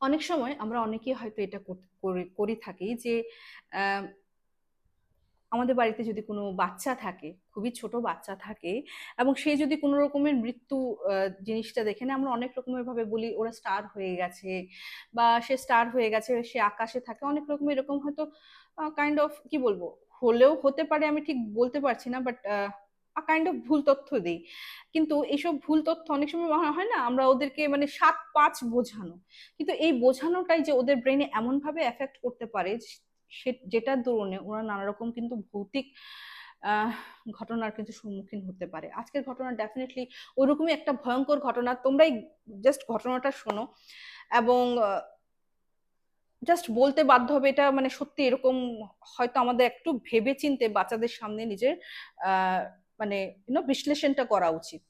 অনেক সময় আমরা অনেকেই হয়তো এটা কর- থাকি যে আমাদের বাড়িতে যদি কোনো বাচ্চা থাকে, খুবই ছোট বাচ্চা থাকে এবং সে যদি কোনো রকমের মৃত্যু জিনিসটা দেখে না, আমরা অনেক রকমের ভাবে বলি ওরা স্টার হয়ে গেছে বা সে স্টার হয়ে গেছে, সে আকাশে থাকে, অনেক রকম এরকম হয়তো কাইন্ড অফ কি বলব? হলেও হতে পারে, আমি ঠিক বলতে পারছি না বাট কাইন্ড অফ ভুল তথ্য দিই। কিন্তু এইসব ভুল তথ্য অনেক সময় মনে হয় না, আমরা ওদেরকে মানে সাত পাঁচ বোঝানো। কিন্তু এই বোঝানোটাই যে ওদের ব্রেনে এমন ভাবে এফেক্ট করতে পারে সে যেটার দরুনে ওরা নানা রকম কিন্তু ভৌতিক ঘটনার কিন্তু সম্মুখীন হতে পারে। আজকের ঘটনা ডেফিনেটলি ওইরকমই একটা ভয়ঙ্কর ঘটনা। তোমরাই জাস্ট ঘটনাটা শোনো এবং জাস্ট বলতে বাধ্য হবে এটা মানে সত্যি এরকম, হয়তো আমাদের একটু ভেবে চিন্তে বাচ্চাদের সামনে নিজের, আহ মানে ইউনো বিশ্লেষণটা করা উচিত।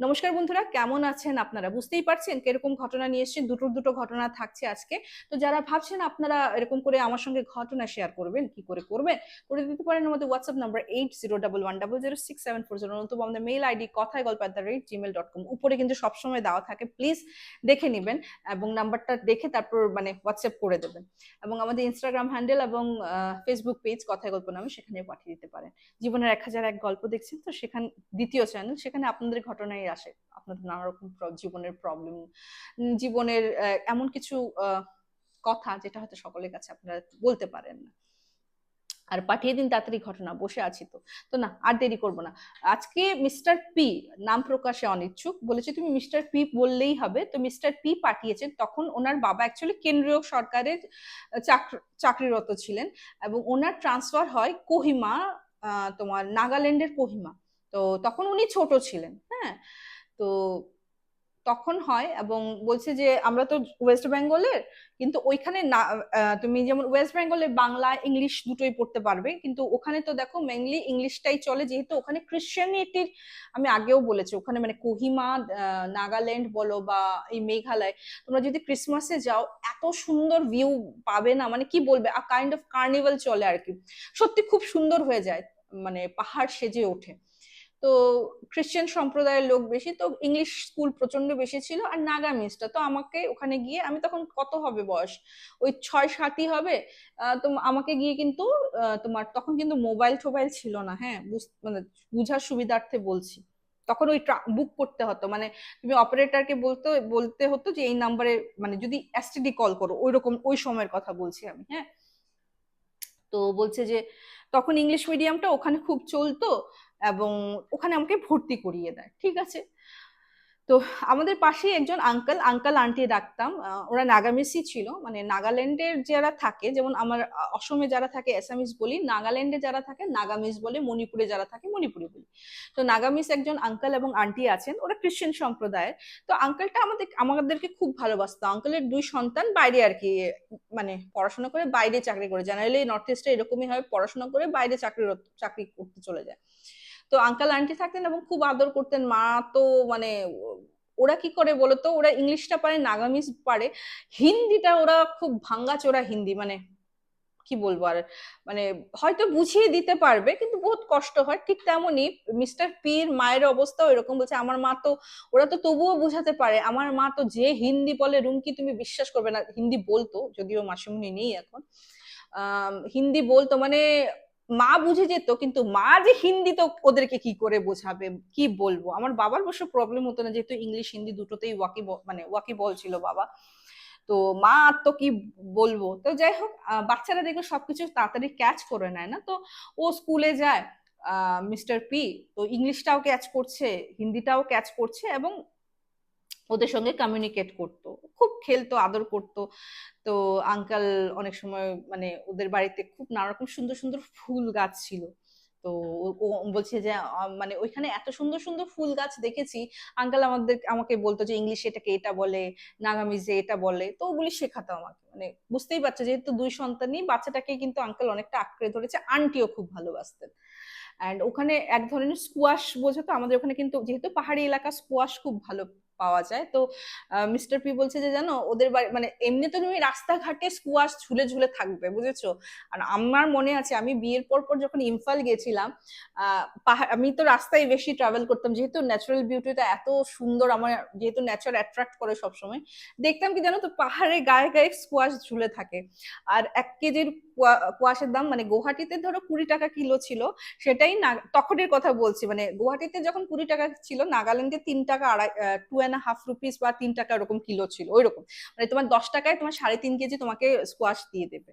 নমস্কার বন্ধুরা, কেমন আছেন আপনারা? বুঝতেই পারছেন কীরকম ঘটনা নিয়ে এসেছেন, দুটো দুটো ঘটনা থাকছে আজকে। তো যারা ভাবছেন আপনারা এরকম করে আমার সঙ্গে ঘটনা শেয়ার করবেন, কি করে করবেন, করে দিতে পারেন আমাদের WhatsApp number eight zero double one double zero six seven four zero নতুবা আমাদের mail ID Kothay Golpo at the rate Gmail dot com উপরে কিন্তু সবসময় দেওয়া থাকে প্লিজ দেখে নেবেন এবং নাম্বারটা দেখে তারপর মানে হোয়াটসঅ্যাপ করে দেবেন। এবং আমাদের ইনস্টাগ্রাম হ্যান্ডেল এবং ফেসবুক পেজ কথায় গল্প নামে সেখানে পাঠিয়ে দিতে পারেন। জীবনের এক হাজার এক গল্প দেখছেন তো সেখানে, দ্বিতীয় চ্যানেল সেখানে আপনাদের আসে। আপনাদের নানা রকম জীবনের প্রবলেম জীবনের এমন কিছু কথা যেটা হয়তো সকলের কাছে আপনারা বলতে পারেন না। আর পাঠিয়ে দিন তাড়াতাড়ি ঘটনা, বসে আছি তো। তো না, আর দেরি করব না। আজকে মিস্টার পি নাম প্রকাশে অনিচ্ছুক। বলেছে, তুমি মিস্টার পি বললেই হবে। তো মিস্টার পি পাঠিয়েছেন, তখন ওনার বাবা অ্যাকচুয়ালি কেন্দ্রীয় সরকারের চাকর- চাকরিরত ছিলেন এবং ওনার ট্রান্সফার হয় কোহিমা তোমার নাগাল্যান্ডের কোহিমা। তো তখন উনি ছোট ছিলেন। হ্যাঁ? তো তখন হয় এবং বলছে যে, আমরা তো ওয়েস্ট বেঙ্গলের কিন্তু ওইখানে না তুমি যেমন ওয়েস্ট বেঙ্গলে বাংলা ইংলিশ দুটোই পড়তে পারবে, কিন্তু ওখানে তো দেখো মেইনলি ইংলিশটাই চলে, যেহেতু ওখানে ক্রিশ্চিয়ানিটির আমি আগেও বলেছি, ওখানে মানে কোহিমা নাগাল্যান্ড বলো বা এই মেঘালয়, তোমরা যদি ক্রিসমাসে যাও, এত সুন্দর ভিউ পাবে না মানে কি বলবে আ কাইন্ড অফ কার্নিভাল চলে আর কি। সত্যি খুব সুন্দর হয়ে যায় মানে পাহাড় সেজে ওঠে। তো খ্রিশ্চান সম্প্রদায়ের লোক বেশি, তো ইংলিশ স্কুল প্রচণ্ড বেশি ছিল আর নাগামিজটা। তো আমাকে ওখানে গিয়ে, আমি তখন কত হবে বয়স? ওই ছয় সাতই হবে তো আমাকে গিয়ে কিন্তু তোমার তখন কিন্তু মোবাইল টোবাইল ছিল না হ্যাঁ? মানে বুঝার সুবিধার্থে বলছি। তখন ওই বুক করতে হতো। মানে তুমি অপারেটরকে বলতে বলতে হতো যে এই নাম্বারে মানে যদি এসটিডি কল করো ওই রকম ওই সময়ের কথা বলছি আমি হ্যাঁ? তো বলছে যে, তখন ইংলিশ মিডিয়ামটা ওখানে খুব চলতো। এবং ওখানে আমাকে ভর্তি করিয়ে দেয়, ঠিক আছে? তো আমাদের পাশেই একজন আঙ্কেল আঙ্কেল আন্টি ডাকতাম। ওরা নাগামিসই ছিল। মানে নাগাল্যান্ডের যারা থাকে, যেমন আমার অসমে যারা থাকে অ্যাসামিস বলি, নাগাল্যান্ডে যারা থাকে নাগামিস বলে, মণিপুরে যারা থাকে, মণিপুরি বলি। তো নাগামিস একজন আঙ্কেল এবং আন্টি আছেন, ওরা খ্রিশ্চান সম্প্রদায়ের। তো আঙ্কেলটা আমাদের, আমাদেরকে খুব ভালোবাসতো। আঙ্কেলের দুই সন্তান বাইরে আর কি মানে পড়াশোনা করে বাইরে চাকরি করে। জেনারেলি নর্থ ইস্টে এরকমই হয়, পড়াশোনা করে বাইরে চাকরি চাকরি করতে চলে যায়। তো আঙ্কাল আন্টি থাকতেন এবং খুব আদর করতেন। মা তো মানে ওরা কি করে বলতো? ওরা ইংলিশটা পারে, নাগামিজ পারে। হিন্দিটা ওরা খুব ভাঙ্গাচোরা হিন্দি মানে কি বলব আর? মানে হয়তো বুঝিয়ে দিতে পারবে, কিন্তু বহুত কষ্ট হয়। ঠিক তেমনই মিস্টার পির মায়ের অবস্থাও এরকম বলছে, আমার মা তো, ওরা তো তবুও বুঝাতে পারে, আমার মা তো যে হিন্দি বলে রুমকি, তুমি বিশ্বাস করবে না। হিন্দি বলতো, যদিও মাসিমুনি নেই এখন। হিন্দি বলতো মানে মা বুঝে যেত, কিন্তু মা যে হিন্দি তো ওদেরকে কি করে বোঝাবে, কি বলব? আমার বাবার অবশ্য প্রবলেম হতো না, যেহেতু ইংলিশ হিন্দি দুটোতেই ওয়াকি মানে ওয়াকি বল ছিল বাবা। তো মা তো কি বলব? তো যাই হোক বাচ্চারা দেখবে সবকিছু তাড়াতাড়ি ক্যাচ করে নেয় না। তো ও স্কুলে যায় মিস্টার পি তো ইংলিশটাও ক্যাচ করছে, হিন্দিটাও ক্যাচ করছে এবং ওদের সঙ্গে কমিউনিকেট করতো। খুব খেলতো, আদর করতো। তো আঙ্কাল অনেক সময় মানে ওদের বাড়িতে খুব নানা রকম সুন্দর সুন্দর ফুল গাছ ছিল। তো ও বলছে যে মানে ওইখানে এত সুন্দর সুন্দর ফুল গাছ দেখেছি আঙ্কাল আমাদের, আমাকে বলতো যে ইংলিশে এটাকে এটা বলে, নাগামিজে এটা বলে। তো ওগুলি শেখাতো আমাকে। মানে বুঝতেই পারছ, যেহেতু দুই সন্তানই বাচ্চাটাকে কিন্তু আঙ্কাল অনেকটা আঁকড়ে ধরেছে, আন্টিও খুব ভালোবাসতেন। অ্যান্ড ওখানে এক ধরনের স্কোয়াশ বোঝাতো, আমাদের ওখানে কিন্তু যেহেতু পাহাড়ি এলাকা স্কোয়াশ খুব ভালো পাওয়া যায়। তো মিস্টার পি বলছে যে, জানো, ওদের বাড়ি মানে এমনি তো তুমি রাস্তাঘাটে স্কুয়াশ ঝুলে ঝুলে থাকবে, বুঝেছ? আর আমার মনে আছে, আমি বিয়ের পর পর যখন ইমফাল গেছিলাম পাহাড়, আমি তো রাস্তায় বেশি ট্রাভেল করতাম, যেহেতু ন্যাচারাল বিউটিটা এত সুন্দর, আমার যেহেতু ন্যাচার অ্যাট্রাক্ট করে সবসময়, দেখতাম কি জানো তো, পাহাড়ে গায়ে গায়ে স্কোয়াশ ঝুলে থাকে। আর এক কেজির কুয়াশের দাম মানে গুয়াহাটিতে ধরো কুড়ি টাকা কিলো ছিল, সেটাই তখনের কথা বলছি মানে গুয়াহাটিতে যখন কুড়ি টাকা ছিল, নাগাল্যান্ডে তিন টাকা আড়াই টু অ্যান্ড হাফ রুপিস বা তিন টাকা ওরকম কিলো ছিল ওই রকম মানে তোমার দশ টাকায় তোমার সাড়ে তিন কেজি তোমাকে স্কোয়াশ দিয়ে দেবে।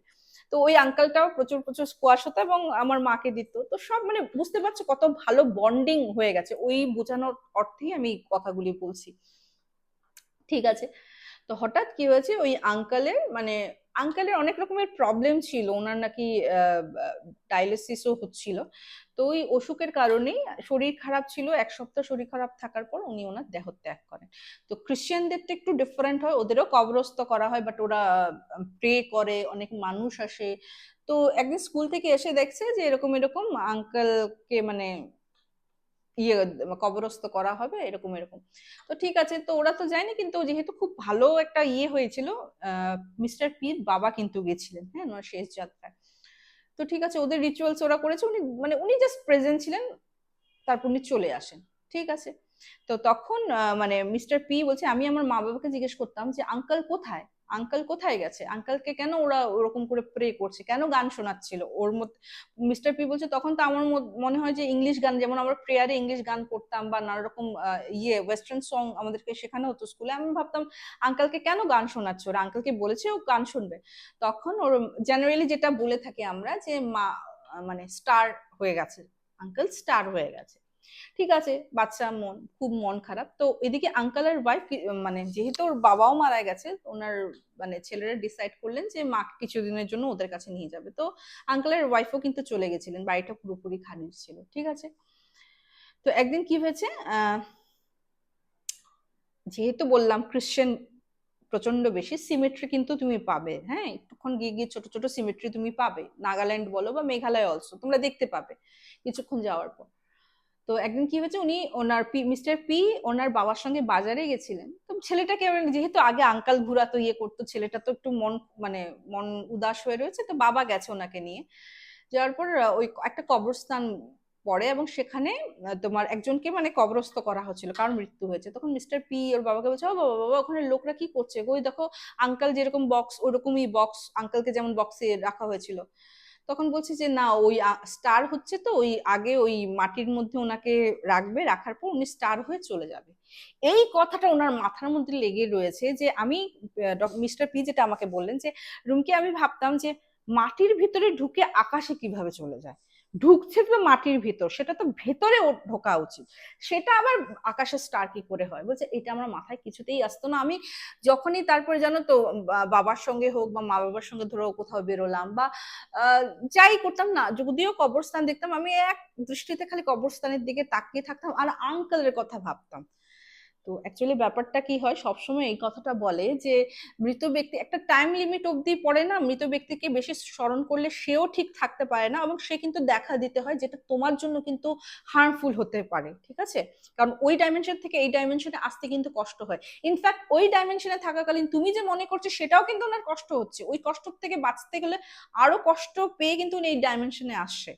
তো ওই আঙ্কালটাও প্রচুর প্রচুর স্কোয়াশ হতো এবং আমার মাকে দিত। তো সব মানে বুঝতে পারছ কত ভালো বন্ডিং হয়ে গেছে। ওই বোঝানোর অর্থেই আমি কথাগুলি বলছি। ঠিক আছে। তো হঠাৎ কি হয়েছে, ওই আঙ্কালের মানে আঙ্কালের অনেক রকমের প্রবলেম ছিল। ওনার নাকি ডায়ালিসিসও হচ্ছিল। তো ওই অসুখের কারণেই শরীর খারাপ ছিল। এক সপ্তাহ শরীর খারাপ থাকার পর উনি ওনার দেহ ত্যাগ করেন। তো খ্রিস্টানদের তো একটু ডিফারেন্ট হয়। ওদেরও কবরস্থ করা হয় বাট ওরা প্রে করে, অনেক মানুষ আসে। তো একদিন স্কুল থেকে এসে দেখছে যে এরকম এরকম আঙ্কেলকে মানে ইয়ে কবরস্থ করা হবে, এরকম এরকম। তো ঠিক আছে, তো ওরা তো যায়নি, কিন্তু যেহেতু খুব ভালো একটা ইয়ে হয়েছিল মিস্টার পির বাবা কিন্তু গেছিলেন হ্যাঁ ওনার শেষ যাত্রায়। তো ঠিক আছে, ওদের রিচুয়ালস ওরা করেছে, উনি মানে উনি জাস্ট প্রেজেন্ট ছিলেন, তারপর উনি চলে আসেন, ঠিক আছে। তো তখন মানে মিস্টার পি বলছে, আমি আমার মা বাবাকে জিজ্ঞেস করতাম যে, আঙ্কাল কোথায়? আঙ্কাল কোথায় গেছে? আঙ্কালকে কেন ওরা ওরকম করে প্রে করছে? কেন গান শোনাচ্ছিল? ওর মধ্যে মিস্টার পি বলছে, তখন তো আমার মনে হয় যে ইংলিশ গান, যেমন আমরা প্রেয়ারে ইংলিশ গান করতাম বা নানা রকম ইয়ে ওয়েস্টার্ন সং আমাদেরকে শেখানো হতো স্কুলে আমি ভাবতাম, আঙ্কালকে কেন গান শোনাচ্ছে ওরা? আঙ্কালকে বলেছে ও গান শুনবে। তখন ওর জেনারেলি যেটা বলে থাকি আমরা যে মা মানে স্টার হয়ে গেছে। আঙ্কেল স্টার হয়ে গেছে। ঠিক আছে বাচ্চা মন, খুব মন খারাপ। তো এদিকে আঙ্কালের ওয়াইফ মানে যেহেতু ওর বাবাও মারা গেছে, ওনার মানে ছেলেরা ডিসাইড করলেন যে মা কিছুদিনের জন্য ওদের কাছে নিয়ে যাবে। তো আঙ্কালের ওয়াইফও কিন্তু চলে গেছিলেন, বাড়িটা পুরোপুরি খালি ছিল, ঠিক আছে? তো একদিন কি হয়েছে যেহেতু বললাম ক্রিশ্চিয়ান প্রচণ্ড বেশি সিমেট্রি কিন্তু তুমি পাবে হ্যাঁ? একটুক্ষণ গিয়ে গিয়ে ছোট ছোট সিমেট্রি তুমি পাবে। নাগাল্যান্ড বলো বা মেঘালয় অলসো তোমরা দেখতে পাবে কিছুক্ষণ যাওয়ার পর। তো একদিন কি হয়েছে, উনি ওনার পি, মিস্টার পি ওনার বাবার সঙ্গে বাজারে গেছিলেন। তো ছেলেটাকে যেহেতু আগে আঙ্কাল ঘুরাতো ইয়ে করতো, ছেলেটা তো একটু মন মানে মন উদাস হয়ে রয়েছে, তো বাবা গেছে ওনাকে নিয়ে। যাওয়ার পর ওই একটা কবরস্থান পড়ে এবং সেখানে তোমার একজনকে মানে কবরস্থ করা হচ্ছিল, কারণ মৃত্যু হয়েছে। তখন মিস্টার পি ওর বাবাকে বলছে, ও বাবা বাবা ওখানে লোকরা কি করছে? ওই দেখো, আঙ্কাল যেরকম বক্স ওরকমই বক্স আঙ্কালকে যেমন বক্সে রাখা হয়েছিল। তখন বলছে যে, না, ওই স্টার হচ্ছে তো, ওই আগে ওই মাটির মধ্যে ওনাকে রাখবে, রাখার পর উনি স্টার হয়ে চলে যাবে। এই কথাটা ওনার মাথার মধ্যে লেগে রয়েছে যে, আমি মিস্টার পি যেটা আমাকে বললেন যে, রুমকে, আমি ভাবতাম যে, মাটির ভিতরে ঢুকে আকাশে কীভাবে চলে যায়? ঢুকছে তো মাটির ভিতর, সেটা তো ভেতরে ঢোকা উচিত। সেটা আবার আকাশে স্টার কি করে হয়? বলছে, এটা আমার মাথায় কিছুতেই আসতো না। আমি যখনই তারপরে জানো তো বাবার সঙ্গে হোক বা মা বাবার সঙ্গে ধরো কোথাও বেরোলাম বা যাই করতাম না, যদিও কবরস্থান দেখতাম, আমি এক দৃষ্টিতে খালি কবরস্থানের দিকে তাকিয়ে থাকতাম আর আঙ্কেলের কথা ভাবতাম। তো অ্যাকচুয়ালি ব্যাপারটা কি হয়, সবসময় এই কথাটা বলে যে মৃত ব্যক্তি, একটা টাইম লিমিট অবধি পড়ে না, মৃত ব্যক্তিকে বেশি স্মরণ করলে সেও ঠিক থাকতে পারে না এবং সে কিন্তু দেখা দিতে হয় যেটা তোমার জন্য কিন্তু হার্মফুল হতে পারে, ঠিক আছে? কারণ ওই ডাইমেনশন থেকে এই ডাইমেনশনে আসতে কিন্তু কষ্ট হয়। ইনফ্যাক্ট ওই ডাইমেনশনে থাকাকালীন তুমি যে মনে করছ সেটাও কিন্তু ওনার কষ্ট হচ্ছে। ওই কষ্ট থেকে বাঁচতে গেলে আরও কষ্ট পেয়ে কিন্তু উনি এই ডাইমেনশনে আসছে।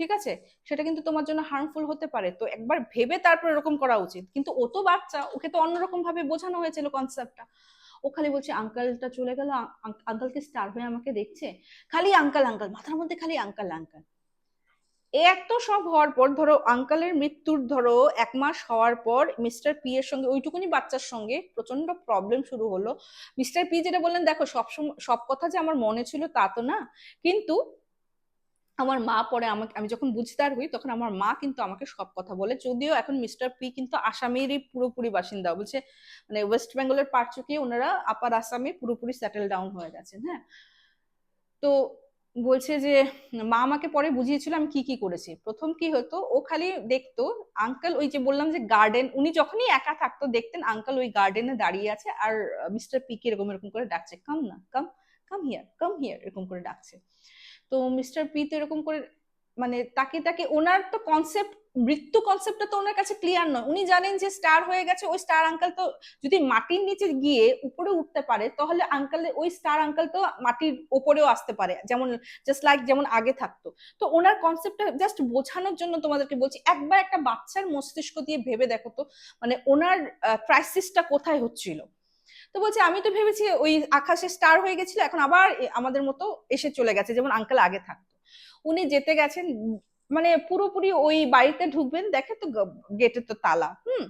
ঠিক আছে? সেটা কিন্তু তোমার জন্য হার্মফুল হতে পারে। তো একবার ভেবে তারপর এরকম করা উচিত। কিন্তু ও তো বাচ্চা, ওকে তো অন্যরকম ভাবে বোঝানো হয়েছিল কনসেপ্টটা ও খালি বলছে আঙ্কালটা চলে গেল আঙ্কালকে স্টার হয়ে আমাকে দেখছে? খালি আঙ্কাল আঙ্কাল মাথার মধ্যে খালি আঙ্কাল আঙ্কাল এত সব হওয়ার পর, ধরো আঙ্কালের মৃত্যুর, ধরো এক মাস হওয়ার পর মিস্টার পি এর সঙ্গে, ওইটুকুনি বাচ্চার সঙ্গে প্রচণ্ড প্রবলেম শুরু হলো। মিস্টার পি যেটা বললেন, দেখো সব সব কথা যে আমার মনে ছিল তা তো না। কিন্তু আমার মা পরে আমাকে, আমি যখন বুঝদার হই, তখন আমার মা কিন্তু আমাকে সব কথা বলে। যদিও এখন মিস্টার পি কিন্তু আসামেরই পুরোপুরি বাসিন্দা। বলছে মানে ওয়েস্ট বেঙ্গলের পার্ট চুকিয়ে ওনারা আপার আসামে পুরোপুরি সেটেল ডাউন হয়ে গেছেন হ্যাঁ। তো বলছে যে, মা আমাকে পরে বুঝিয়েছিল আমি কি কি করেছি। প্রথম কি হতো, ও খালি দেখতো আঙ্কেল ওই যে বললাম যে গার্ডেন উনি যখনই একা থাকতো, দেখতেন আঙ্কেল ওই গার্ডেনে দাঁড়িয়ে আছে আর মিস্টার পি কে এরকম এরকম করে ডাকছে কাম না কাম কাম হিয়ার কাম হিয়ার এরকম করে ডাকছে। তো মিস্টার পি তো এরকম করে মানে তাকে তাকে ওনার তো কনসেপ্ট মৃত্যু কনসেপ্টটা তো ওনার কাছে ক্লিয়ার নয়। উনি জানেন যে স্টার হয়ে গেছে, ওই স্টার আঙ্কেল তো যদি মাটির নিচে গিয়ে উপরে উঠতে পারে, তাহলে আঙ্কেল ওই স্টার আঙ্কেল তো মাটির উপরেও আসতে পারে, যেমন জাস্ট লাইক যেমন আগে থাকতো। তো ওনার কনসেপ্টটা জাস্ট বোঝানোর জন্য তোমাদেরকে বলছি, একবার একটা বাচ্চার মস্তিষ্ক দিয়ে ভেবে দেখো তো মানে ওনার ক্রাইসিসটা কোথায় হচ্ছিল? তো বলছে, আমি তো ভেবেছি ওই আকাশে স্টার হয়ে গেছিল, এখন আবার আমাদের মতো এসে চলে গেছে। যেমন আঙ্কেল আগে থাকতো। উনি যেতে গেছেন মানে পুরোপুরি ওই বাড়িতে ঢুকবেন, দেখে তো গেটে তো তালা, হুম?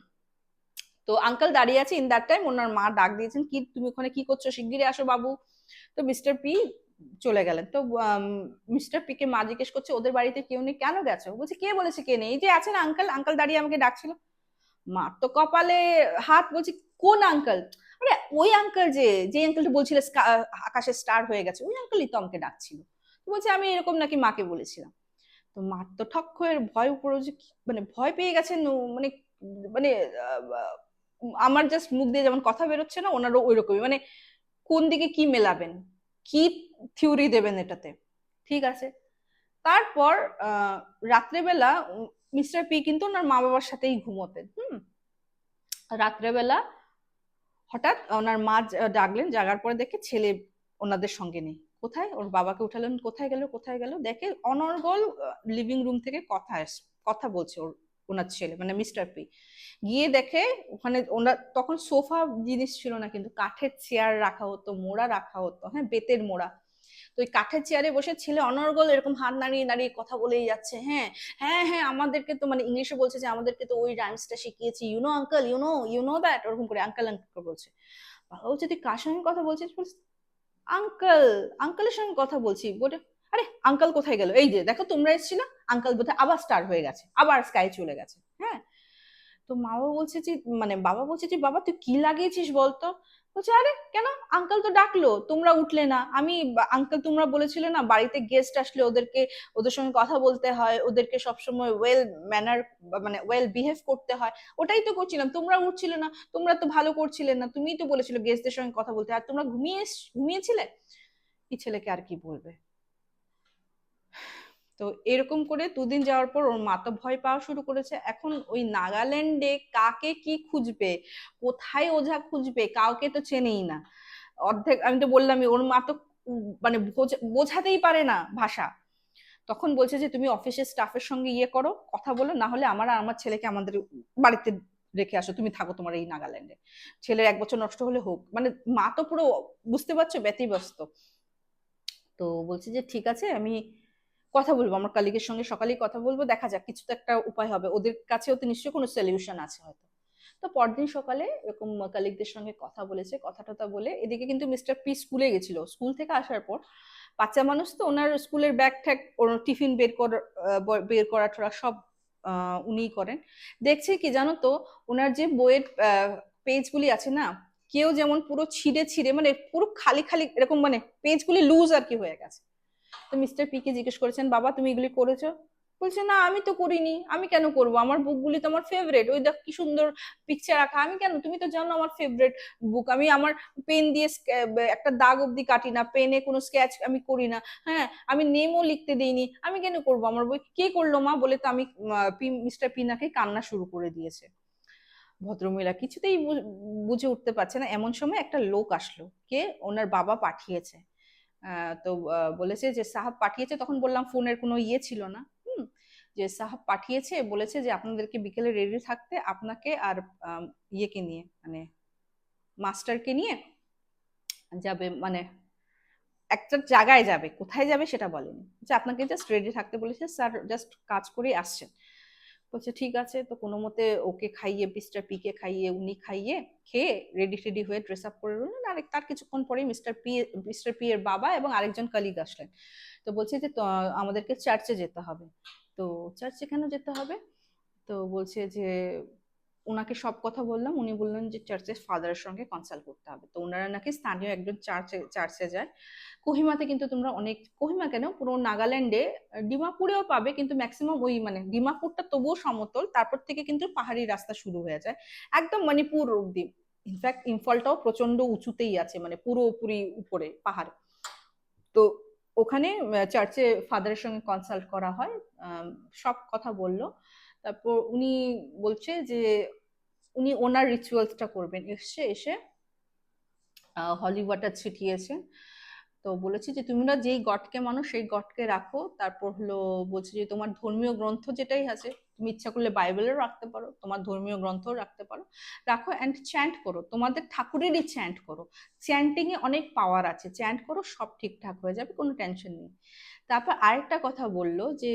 তো আঙ্কেল দাঁড়িয়ে আছে ইন দ্যাট টাইম ওনার মা ডাক দিয়েছেন, কি, তুমি ওখানে কি করছ? শিগগিরই আসো বাবু। তো মিস্টার পি চলে গেলেন। তো মিস্টার পি কে মা জিজ্ঞেস করছে, ওদের বাড়িতে কেউ নেই? কেন গেছো? বলছে, কে বলেছে কে নেই? এই যে আছেন আঙ্কেল আঙ্কেল দাঁড়িয়ে আমাকে ডাকছিল। মা তো কপালে হাত, বলছি, কোন আঙ্কেল আরে ওই আঙ্কেল যে যে আঙ্কেলটা বলছিল আকাশে স্টার হয়ে গেছে, ওই আঙ্কেলই তো আমাকে ডাকছিল। বলছে, আমি এরকম নাকি মাকে বলেছিলাম। তো মার তো ঠক হয়ে ভয় উপরে যে মানে ভয় পেয়ে গেছেন মানে মানে আমার জাস্ট মুখ দিয়ে যেমন কথা বেরোচ্ছে না, ওনারও ওই রকমই মানে কোন দিকে কি মেলাবেন? কি থিওরি দেবেন এটাতে? ঠিক আছে। তারপর রাত্রেবেলা মিস্টার পি কিন্তু ওনার মা বাবার সাথেই ঘুমোতেন, হুম? রাত্রেবেলা হঠাৎ ওনার মা ডাকলেন, জাগার পরে দেখে ছেলে ওনাদের সঙ্গে নেই। কোথায়? ওর বাবাকে উঠালেন, কোথায় গেল কোথায় গেল? দেখে অনর্গল লিভিং রুম থেকে কথা কথা বলছে ওর, ওনার ছেলে মানে মিস্টার পি গিয়ে দেখে ওখানে ওনার তখন সোফা জিনিস ছিল না, কিন্তু কাঠের চেয়ার রাখা হতো, মোড়া রাখা হতো হ্যাঁ বেতের মোড়া। তো ওই কাঠের চেয়ারে বসে ছেলে অনর্গল এরকম হাত নাড়িয়ে নাড়িয়ে কথা বলেই যাচ্ছে হ্যাঁ হ্যাঁ হ্যাঁ আমাদেরকে তো মানে ইংলিশে বলছে যে আমাদেরকে তো ওই রাইমসটা শিখিয়েছি you know uncle you know you know that ওরকম করে আঙ্কেল আঙ্কেল বলছে। বাবা বলছে তুই কার সঙ্গে কথা বলছিস আঙ্কেল আঙ্কেলের সঙ্গে কথা বলছি বলে আরে আঙ্কেল কোথায় গেল? এই যে, দেখো তোমরা এসেছিল আঙ্কেল বোধহয় আবার স্টার হয়ে গেছে, আবার স্কাই চলে গেছে হ্যাঁ। তো মা বাবা বলছে যে মানে বাবা বলছে যে, বাবা, তুই কি লাগিয়েছিস বলতো? বলছে, আরে, কেন? আঙ্কেল তো ডাকলো, তোমরা উঠলে না। আমি আঙ্কেল তোমরা বলেছিলে না, বাড়িতে গেস্ট আসলে ওদেরকে, ওদের সঙ্গে কথা বলতে হয়, ওদেরকে সবসময় ওয়েল ম্যানার মানে ওয়েল বিহেভ করতে হয়। ওটাই তো করছিলাম, তোমরা উঠছিলে না, তোমরা তো ভালো করছিলে না, তুমিই তো বলেছিলে গেস্টদের সঙ্গে কথা বলতে। আর তোমরা ঘুমিয়ে ঘুমিয়েছিলে? কি ছেলেকে আর কি বলবে? তো এরকম করে দুদিন যাওয়ার পর ওর মা তো ভয় পাওয়া শুরু করেছে। এখন ওই নাগাল্যান্ডে কাকে কি খুঁজবে, কোথায় ওঝা খুঁজবে কাউকে তো চেনেই না। অর্ধেক, আমি তো বললামই, ওর মা তো মানে বোঝাতেই পারে না ভাষা। তখন বলছে যে, তুমি অফিসের স্টাফের সঙ্গে ইয়ে করো, কথা বলো, না হলে আমার আর আমার ছেলেকে আমাদের বাড়িতে রেখে আসো। তুমি থাকো তোমার এই নাগাল্যান্ডে। ছেলের এক বছর নষ্ট হলে হোক। মানে মা তো পুরো বুঝতে পারছ, ব্যতিব্যস্ত। তো বলছে যে, ঠিক আছে, আমি কথা বলব, আমার কালিগের সঙ্গে সকালেই কথা বলব, দেখা যাক, কিছু তো একটা উপায় হবে। ওদের কাছেও তো নিশ্চয়ই কোনো সলিউশন আছে হয়তো। তো পরদিন সকালে এরকম কালিগদের সঙ্গে কথা বলেছে কথা টথা বলে, এদিকে কিন্তু মিস্টার পি স্কুলে গেছিল। স্কুল থেকে আসার পর বাচ্চা মানুষ তো ওনার স্কুলের ব্যাগ ওর টিফিন বের করা বের করা ঠোরা সব উনিই করেন। দেখছে কি জানো তো, ওনার যে বইয়ের পেজগুলি আছে না, কেউ যেমন পুরো ছিঁড়ে ছিঁড়ে মানে পুরো খালি খালি এরকম মানে পেজগুলি লুজ আর কি হয়ে গেছে। তো মিস্টার পি কে জিজ্ঞেস করেছেন, বাবা, তুমি এগুলি করেছ? বলছে, না, আমি তো করিনি। আমি কেন করব? আমার বুকগুলি তো আমার ফেভারেট ওই দেখ, কি সুন্দর পিকচার রাখা আমি কেন? তুমি তো জানো আমার ফেভারেট বুক আমি আমার পেন দিয়ে একটা দাগ অব্দি কাটি না। পেনে কোনো স্কেচ আমি করি না। হ্যাঁ আমি নেমও লিখতে দিইনি। আমি কেন করব? আমার বই কে করল মা? বলে তো আমি মিস্টার পিনাকে কান্না শুরু করে দিয়েছে। ভদ্রমহিলা কিছুতেই বুঝে উঠতে পারছে না। এমন সময় একটা লোক আসলো। কে? ওনার বাবা পাঠিয়েছে। তো বলেছে যে সাহাব পাঠিয়েছে, তখন বললাম ফোনের কোনো ইয়ে ছিল না, হুম? যে সাহাব পাঠিয়েছে, বলেছে যে আপনাদেরকে বিকেলে রেডি থাকতে আপনাকে আর ইয়েকে নিয়ে মানে মাস্টারকে নিয়ে যাবে মানে একটা জায়গায় যাবে, কোথায় যাবে সেটা বলেনি। যে আপনাকে জাস্ট রেডি থাকতে বলেছে স্যার জাস্ট কাজ করেই আসছেন। বলছে, ঠিক আছে, তো কোনো মতে ওকে খাইয়ে মিস্টার পিকে খাইয়ে, উনি খাইয়ে খেয়ে রেডি টেডি হয়ে ড্রেস আপ করে রইলেন। আর তার কিছুক্ষণ পরেই মিস্টার পি মিস্টার পি এর বাবা এবং আরেকজন কালিগ আসলেন। তো বলছে যে আমাদেরকে চার্চে যেতে হবে। তো চার্চে কেন যেতে হবে। তো বলছে যে ওনাকে সব কথা বললাম, উনি বললেন যে চার্চের ফাদারের সঙ্গে কনসাল্ট করতে হবে। তো ওনারা নাকি স্থানীয় একজন চার্চে চার্চে যায়। কোহিমাতে কিন্তু তোমরা অনেক, কোহিমা কেন? পুরো নাগাল্যান্ডে ডিমাপুরেও পাবে, কিন্তু ম্যাক্সিমাম ওই মানে ডিমাপুরটা তবুও সমতল, তারপর থেকে কিন্তু পাহাড়ি রাস্তা শুরু হয়ে যায়। একদম মণিপুর অব্দি ইনফ্যাক্ট ইম্ফলটাও প্রচণ্ড উঁচুতেই আছে মানে পুরোপুরি উপরে, পাহাড়ে। তো ওখানে চার্চে ফাদারের সঙ্গে কনসাল্ট করা হয়। সব কথা বলল। তারপর উনি বলছে যে উনি ওনার রিচুয়ালসটা করবেন। এসছে, এসে হলি ওয়াটার ছিটিয়েছে। তো বলেছি যে তোমরা যেই গডকে মানো, সেই গডকে রাখো। তারপর হলো বলছে যে, তোমার ধর্মীয় গ্রন্থ যেটাই আছে, তুমি ইচ্ছা করলে বাইবেলও রাখতে পারো, তোমার ধর্মীয় গ্রন্থও রাখতে পারো। রাখো অ্যান্ড চ্যান্ট করো। তোমাদের ঠাকুরেরই চ্যান্ট করো। চ্যান্টিংয়ে অনেক পাওয়ার আছে। চ্যান্ট করো, সব ঠিকঠাক হয়ে যাবে, কোনো টেনশন নেই। তারপর আরেকটা কথা বলল যে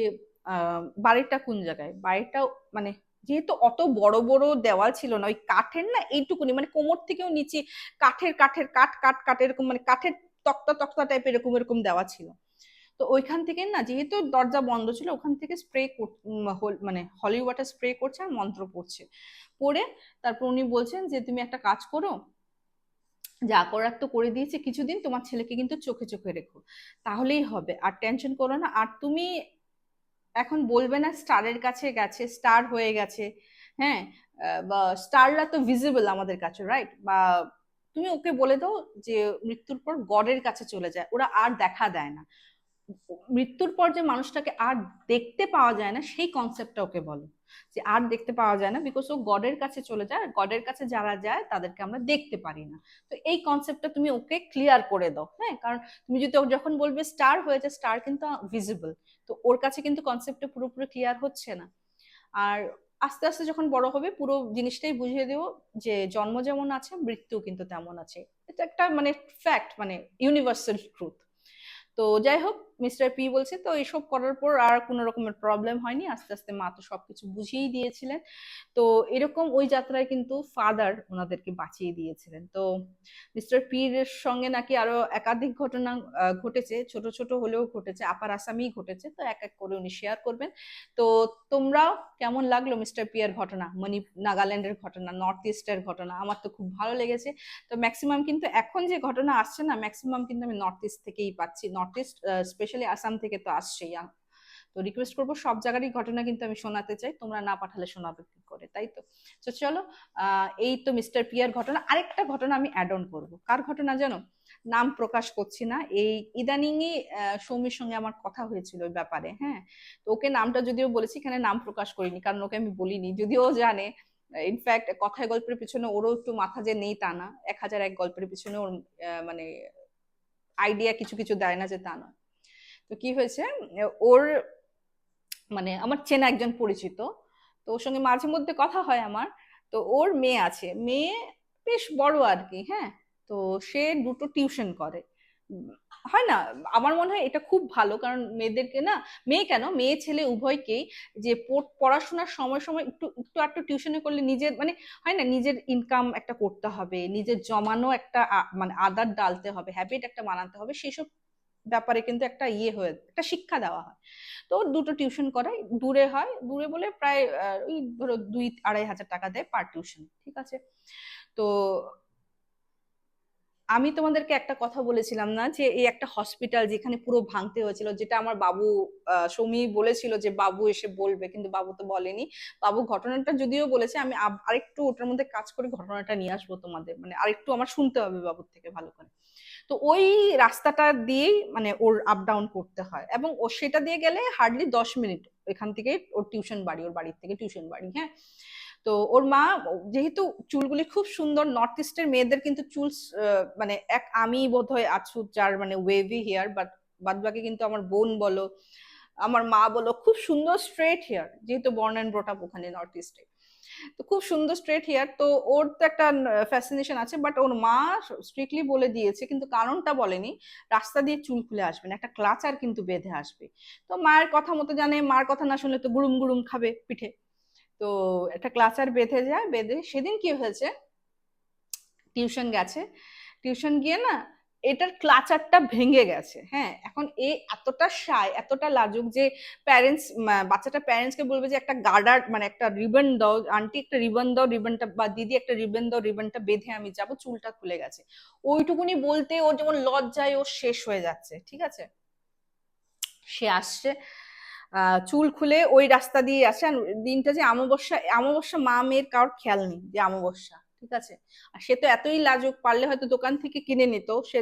বাড়িটা কোন জায়গায়? বাড়িটা মানে যেহেতু অত বড় বড় দেওয়াল ছিল না, ওই কাঠের না এইটুকুনি মানে কোমর থেকেও নিচে কাঠের কাঠের কাঠ কাঠ কাঠ এরকম মানে কাঠের তক্তা তক্তা টাইপ এরকম এরকম দেওয়া ছিল। তো ওইখান থেকে না, যেহেতু দরজা বন্ধ ছিল, ওখান থেকে স্প্রে মানে হলি ওয়াটার স্প্রে করছে আর মন্ত্র পড়ছে। পড়ে তারপর উনি বলছেন যে, তুমি একটা কাজ করো, যা করার তো করে দিয়েছে, কিছুদিন তোমার ছেলেকে কিন্তু চোখে চোখে রেখো। তাহলেই হবে, আর টেনশন করো না। আর তুমি এখন বলবে না স্টারের কাছে গেছে, স্টার হয়ে গেছে হ্যাঁ বা স্টাররা তো ভিজিবল আমাদের কাছে রাইট বা তুমি ওকে বলে দাও যে মৃত্যুর পর গডের কাছে চলে যায়, ওরা আর দেখা দেয় না। মৃত্যুর পর যে মানুষটাকে আর দেখতে পাওয়া যায় না, সেই কনসেপ্টটা ওকে বলো। যে আর দেখতে পাওয়া যায় না বিকজ ও গডের কাছে চলে যায় আর গডের কাছে যারা যায় তাদেরকে আমরা দেখতে পারি না। তো এই কনসেপ্টটা তুমি ওকে ক্লিয়ার করে দাও হ্যাঁ? কারণ তুমি যদি যখন বলবে স্টার হয়েছে স্টার কিন্তু ভিজিবল তো ওর কাছে কিন্তু কনসেপ্টটা পুরোপুরি ক্লিয়ার হচ্ছে না। আর আস্তে আস্তে যখন বড় হবে, পুরো জিনিসটাই বুঝিয়ে দেবো যে জন্ম যেমন আছে মৃত্যু কিন্তু তেমন আছে। এটা একটা মানে ফ্যাক্ট মানে ইউনিভার্সাল ট্রুথ তো যাই হোক মিস্টার পি বলছে, তো এইসব করার পর আর কোনো রকমের প্রবলেম হয়নি। আস্তে আস্তে মা তো সবকিছু বুঝিয়েই দিয়েছিলেন। তো এরকম ওই যাত্রায় কিন্তু ফাদার ওনাদেরকে বাঁচিয়ে দিয়েছিলেন। তো মিস্টার পির সঙ্গে নাকি আরও একাধিক ঘটনা ঘটেছে। ছোট ছোট হলেও ঘটেছে। আপার আসামি ঘটেছে। তো এক এক করে উনি শেয়ার করবেন। তো তোমরাও কেমন লাগল মিস্টার পিয়ার ঘটনা? মণি, নাগাল্যান্ডের ঘটনা নর্থ ইস্টের ঘটনা? আমার তো খুব ভালো লেগেছে। তো ম্যাক্সিমাম কিন্তু এখন যে ঘটনা আসছে না ম্যাক্সিমাম কিন্তু আমি নর্থ ইস্ট থেকেই পাচ্ছি। নর্থ ইস্ট স্পেশালি আসাম থেকে তো আসছেই তো রিকোয়েস্ট করব সব জায়গারই ঘটনা কিন্তু আমি শোনাতে চাই, তোমরা না পাঠালে শোনাবে কি করে, তাই তো? চলো এই তো মিস্টার পিয়ার ঘটনা। আরেকটা ঘটনা আমি অ্যাড অন করব। কার ঘটনা জানো? নাম প্রকাশ করছি না। এই ইদানিংই সৌমির সঙ্গে আমার কথা হয়েছিল ওই ব্যাপারে হ্যাঁ? তো ওকে নামটা যদিও বলেছি, এখানে নাম প্রকাশ করিনি, কারণ ওকে আমি বলিনি, যদিও জানে। ইনফ্যাক্ট কথায় গল্পের পিছনে ওরও একটু মাথা যে নেই তা না। এক হাজার এক গল্পের পিছনে ওর মানে আইডিয়া কিছু কিছু দেয় না যে তা না তো কি হয়েছে? ওর মানে আমার চেনা একজন পরিচিত, তো ওর সঙ্গে মাঝে মধ্যে কথা হয় আমার। তো ওর মেয়ে আছে। মেয়ে বেশ বড় আর কি হ্যাঁ? তো সে দুটো টিউশন করে। হয় না? আমার মনে হয় এটা খুব ভালো, কারণ মেয়েদেরকে না, মেয়ে কেন? মেয়ে, ছেলে উভয়কেই যে পড়াশোনার সময় সময় একটু একটু একটু টিউশনে করলে নিজের মানে হয় না, নিজের ইনকাম একটা করতে হবে, নিজের জমানো একটা মানে আদার ডালতে হবে হ্যাবিট একটা বানাতে হবে, সেসব ব্যাপারে কিন্তু একটা ইয়ে হয়ে, একটা শিক্ষা দেওয়া হয়। তো দুটো টিউশন করাই, দূরে হয়, দূরে বলে প্রায় ওই ধরো দুই, আড়াই হাজার টাকা দেয় পার টিউশন ঠিক আছে? তো আমি তোমাদেরকে একটা কথা বলেছিলাম না যে এই একটা হসপিটাল যেখানে পুরো ভাঙতে হয়েছিল, যেটা আমার বাবু সৌমি বলেছিল যে বাবু এসে বলবে, কিন্তু বাবু তো বলেনি। বাবু ঘটনাটা যদিও বলেছে, আমি আরেকটু ওটার মধ্যে কাজ করে ঘটনাটা নিয়ে আসব তোমাদের মানে আরেকটু আমার শুনতে হবে বাবুর থেকে ভালো করে। তো ওই রাস্তাটা দিয়েই মানে ওর আপ ডাউন করতে হয় এবং ও সেটা দিয়ে গেলে হার্ডলি দশ মিনিট এখান থেকে ওর টিউশন বাড়ি, ওর বাড়ির থেকে টিউশন বাড়ি হ্যাঁ? তো ওর মা যেহেতু চুলগুলি খুব সুন্দর নর্থ ইস্টের মেয়েদের কিন্তু চুল মানে এক আমি বোধ হয় আছু যার মানে ওয়েভি হেয়ার বাট বাদ বাকি কিন্তু আমার বোন বলো, আমার মা বলো, খুব সুন্দর স্ট্রেট হেয়ার যেহেতু বর্ন অ্যান্ড ব্রট আপ ওখানে নর্থ ইস্টে তো খুব সুন্দর স্ট্রেট হেয়ার তো ওর তো একটা ফ্যাসিনেশন আছে বাট ওর মা স্ট্রিক্টলি বলে দিয়েছে, কিন্তু কারণটা বলেনি, রাস্তা দিয়ে চুল খুলে আসবে না, একটা ক্লাচার কিন্তু বেঁধে আসবে। তো মায়ের কথা মতো জানে, মার কথা না শুনলে তো গুড়ুম গুড়ুম খাবে পিঠে। তো একটা ক্লাচার বেঁধে যায়, বেঁধে, সেদিন কি হয়েছে? টিউশন গেছে টিউশন গিয়ে না এটার ক্লাচারটা ভেঙে গেছে। হ্যাঁ এখন এ এতটা সায় এতটা লাজুক যে প্যারেন্টস বাচ্চাটা প্যারেন্টসকে বলবে যে একটা গার্ডার মানে একটা রিবন দাও আন্টি একটা রিবন দাও রিবনটা বা দিদি একটা রিবন দাও রিবনটা বেঁধে আমি যাব, চুলটা খুলে গেছে। ওইটুকুনি বলতে ওর যেমন লজ্জায় ও শেষ হয়ে যাচ্ছে, ঠিক আছে? সে আসছে চুল খুলে ওই রাস্তা দিয়ে আসে দিনটা যে অমাবস্যা অমাবস্যা মা মেয়ের কারোর খেয়াল নেই যে অমাবস্যা। ঠিক আছে? আর সে তো এতই লাজুক, পারলে হয়তো দোকান থেকে কিনে নিত, সে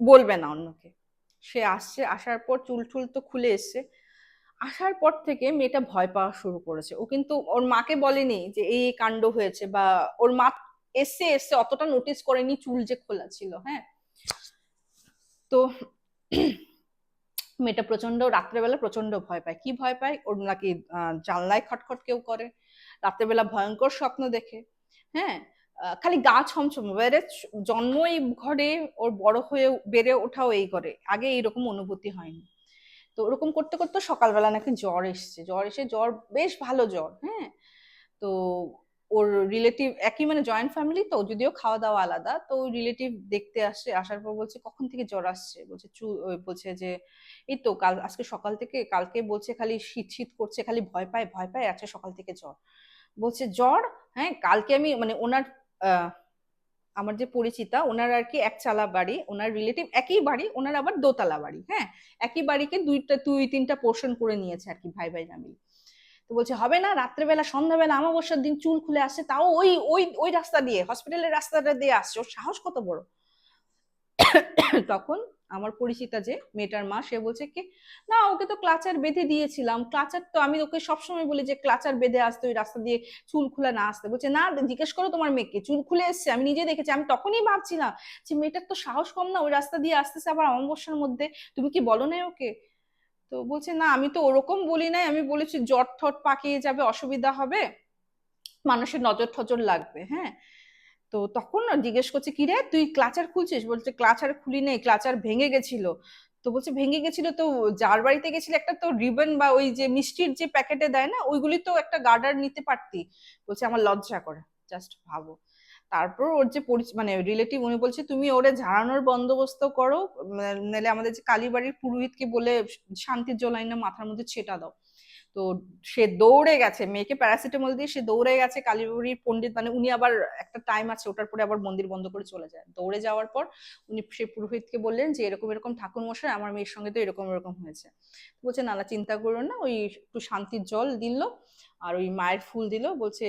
বলবে না অন্যকে। সে আসছে, আসার পর চুল টুল তো খুলে এসছে। আসার পর থেকে মেয়েটা ভয় পাওয়া শুরু করেছে। ও কিন্তু ওর মাকে বলেনি যে এই কাণ্ড হয়েছে বা ওর মা এসে এসে অতটা নোটিস করেনি চুল যে খোলা ছিল হ্যাঁ? তো মেয়েটা প্রচণ্ড রাত্রেবেলা প্রচণ্ড ভয় পায়। কি ভয় পায়? ওর নাকি জানলায় খটখট কেউ করে। রাত্রেবেলা ভয়ঙ্কর স্বপ্ন দেখে। হ্যাঁ? খালি গা ছমছম। এবারে জন্ম এই ঘরে, ওর বড় হয়ে বেড়ে ওঠাও এই ঘরে। আগে এইরকম অনুভূতি হয়নি। তো ওরকম করতে করতে সকালবেলা নাকি জ্বর এসছে। জ্বর এসে, জ্বর বেশ ভালো জ্বর হ্যাঁ? তো ওর রিলেটিভ একই মানে জয়েন্ট ফ্যামিলি তো, যদিও খাওয়া দাওয়া আলাদা, তো ওই রিলেটিভ দেখতে আসছে আসার পর বলছে, কখন থেকে জ্বর আসছে? বলছে, চু বলছে যে, এই তো কাল, আজকে সকাল থেকে, কালকে বলছে খালি শীত শীত করছে, খালি ভয় পায় ভয় পায়, আজকে সকাল থেকে জ্বর। বলছে, জ্বর? হ্যাঁ কালকে আমি মানে ওনার আমার যে পরিচিতা, ওনার আর কি এক চালা বাড়ি, ওনার রিলেটিভ একই বাড়ি, ওনার আবার দোতলা বাড়ি হ্যাঁ? একই বাড়িকে দুইটা, দুই, তিনটা পোর্শন করে নিয়েছে আর কি ভাই ভাই মিলে তো বলছে, হবে না, রাত্রেবেলা, সন্ধ্যাবেলা আমাবস্যার দিন চুল খুলে আসছে তাও ওই ওই ওই রাস্তা দিয়ে হসপিটালের রাস্তাটা দিয়ে আসছে, ওর সাহস কত বড়? তখন আমার পরিচিতা যে মেয়েটার মা, সে বলছে কি, না, ওকে তো ক্লাচার বেঁধে দিয়েছিলাম। ক্লাচার তো আমি ওকে সবসময় বলি যে ক্লাচার বেঁধে আসতে, ওই রাস্তা দিয়ে চুল খুলে না আসতে। বলছে, না, জিজ্ঞেস করো তোমার মেয়েকে, চুল খুলে এসছে, আমি নিজে দেখেছি, আমি তখনই ভাবছিলাম যে মেয়েটার তো সাহস কম না, ওই রাস্তা দিয়ে আসতেছে আবার অমাবস্যার মধ্যে, তুমি কি বলো না ওকে? তো বলছে, না, আমি তো ওরকম বলি নাই, আমি বলেছি জট ঠট পাকিয়ে যাবে, অসুবিধা হবে, মানুষের নজর ঠজর লাগবে। হ্যাঁ তো তখন জিজ্ঞেস করছে, কি রে, তুই ক্লাচার খুলছিস? বলছে, ক্লাচার খুলি নেই, ক্লাচার ভেঙে গেছিল। তো বলছে, ভেঙে গেছিল তো যার বাড়িতে গেছিল একটা তো রিবন বা ওই যে মিষ্টির যে প্যাকেটে দেয় না, ওইগুলি তো একটা গার্ডার নিতে পারতি। বলছে, আমার লজ্জা করে জাস্ট ভাবো। তারপর ওর যে মানে রিলেটিভ উনি বলছে তুমি ওরে ঝাড়ানোর বন্দোবস্ত করো উম, নাহলে আমাদের যে কালীবাড়ির পুরোহিতকে বলে শান্তির জল আইনা মাথার মধ্যে ছেটা দাও। তো সে দৌড়ে গেছে মেয়েকে প্যারাসিটামল দিয়ে সে দৌড়ে গেছে কালীবাড়ির পণ্ডিত মানে উনি আবার একটা টাইম আছে ওটার পরে আবার মন্দির বন্ধ করে চলে যায়। দৌড়ে যাওয়ার পর উনি সেই পুরোহিতকে বললেন যে এরকম এরকম ঠাকুর মশাই আমার মেয়ের সঙ্গে তো এরকম এরকম হয়েছে। বলছে না না চিন্তা করো না ওই একটু শান্তির জল দিল আর ওই মায়ের ফুল দিল। বলছে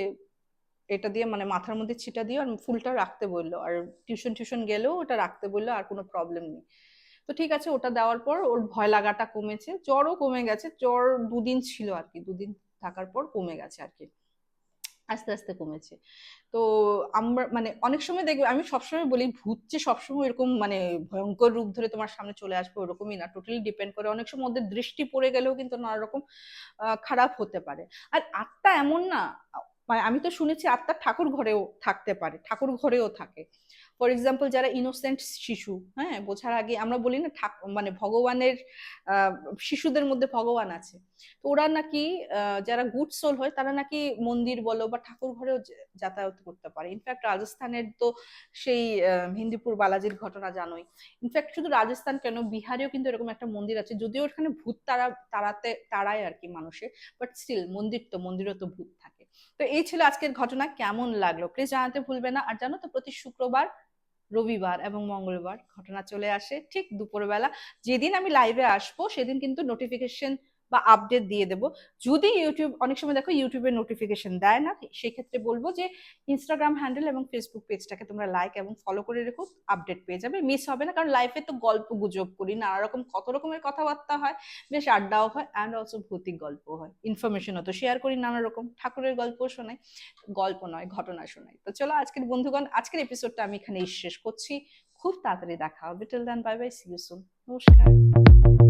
এটা দিয়ে মানে মাথার মধ্যে ছিটা দিয়ে আর ফুলটা রাখতে বলল। আর টিউশন টিউশন গেলেও ওটা রাখতে বলল, আর কোনো প্রবলেম নেই। তো ঠিক আছে, ওটা দেওয়ার পর ওর ভয় লাগাটা কমেছে। জ্বরও কমে গেছে, জ্বর দুদিন ছিল আর কি, দুদিন থাকার পর কমে গেছে আর কি। আস্তে আস্তে কমেছে। তো আমরা মানে অনেক সময় দেখবে, আমি সবসময় বলি, ভূত যে সবসময় এরকম মানে ভয়ঙ্কর রূপ ধরে তোমার সামনে চলে আসবে ওরকমই না। টোটালি ডিপেন্ড করে। অনেক সময় ওদের দৃষ্টি পড়ে গেলেও কিন্তু নানা রকম খারাপ হতে পারে। আর আত্মা এমন না মানে আমি তো শুনেছি আত্মা ঠাকুর ঘরেও থাকতে পারে, ঠাকুর ঘরেও থাকে। ফর এক্সাম্পল যারা ইনোসেন্ট শিশু হ্যাঁ বোঝার আগে আমরা বলি না মানে ভগবানের শিশুদের মধ্যে ভগবান আছে। তো ওরা নাকি যারা গুড সোল হয়, তারা নাকি মন্দির বলো বা ঠাকুর ঘরেও যাতায়াত করতে পারে। ইনফ্যাক্ট রাজস্থানের তো সেই হিন্দিপুর বালাজির ঘটনা জানোই। ইনফ্যাক্ট শুধু রাজস্থান কেন, বিহারেও কিন্তু এরকম একটা মন্দির আছে, যদিও ওখানে ভূত তারা, তাড়াতে, তাড়ায় আর কি মানুষের বাট স্টিল মন্দির তো, মন্দিরেও তো ভূত থাকে। তো এই ছিল আজকের ঘটনা। কেমন লাগল? প্লিজ জানাতে ভুলবে না। আর জানো তো, প্রতি শুক্রবার, রবিবার এবং মঙ্গলবার ঘটনা চলে আসে ঠিক দুপুরবেলা। যেদিন আমি লাইভে আসব, সেদিন কিন্তু নোটিফিকেশন বা আপডেট দিয়ে দেবো। যদি ইউটিউব অনেক সময় দেখো ইউটিউবে নোটিফিকেশন দেয় না, সেক্ষেত্রে বলব যে ইনস্টাগ্রাম হ্যান্ডেল এবং ফেসবুক পেজটাকে তোমরা লাইক এবং ফলো করে রেখো আপডেট পেয়ে যাবে। মিস হবে না, কারণ লাইফে তো গল্প গুজব করি, নানা রকম কত রকমের কথাবার্তা হয়, বেশ আড্ডাও হয় অ্যান্ড অলসো ভৌতিক গল্প হয়। ইনফরমেশনও তো শেয়ার করি নানা রকম, ঠাকুরের গল্প শোনাই, গল্প নয়, ঘটনা শোনাই। তো চলো আজকের বন্ধুগণ, আজকের এপিসোডটা আমি এখানেই শেষ করছি। খুব তাড়াতাড়ি দেখা হবে। Till then bye bye see you soon নমস্কার।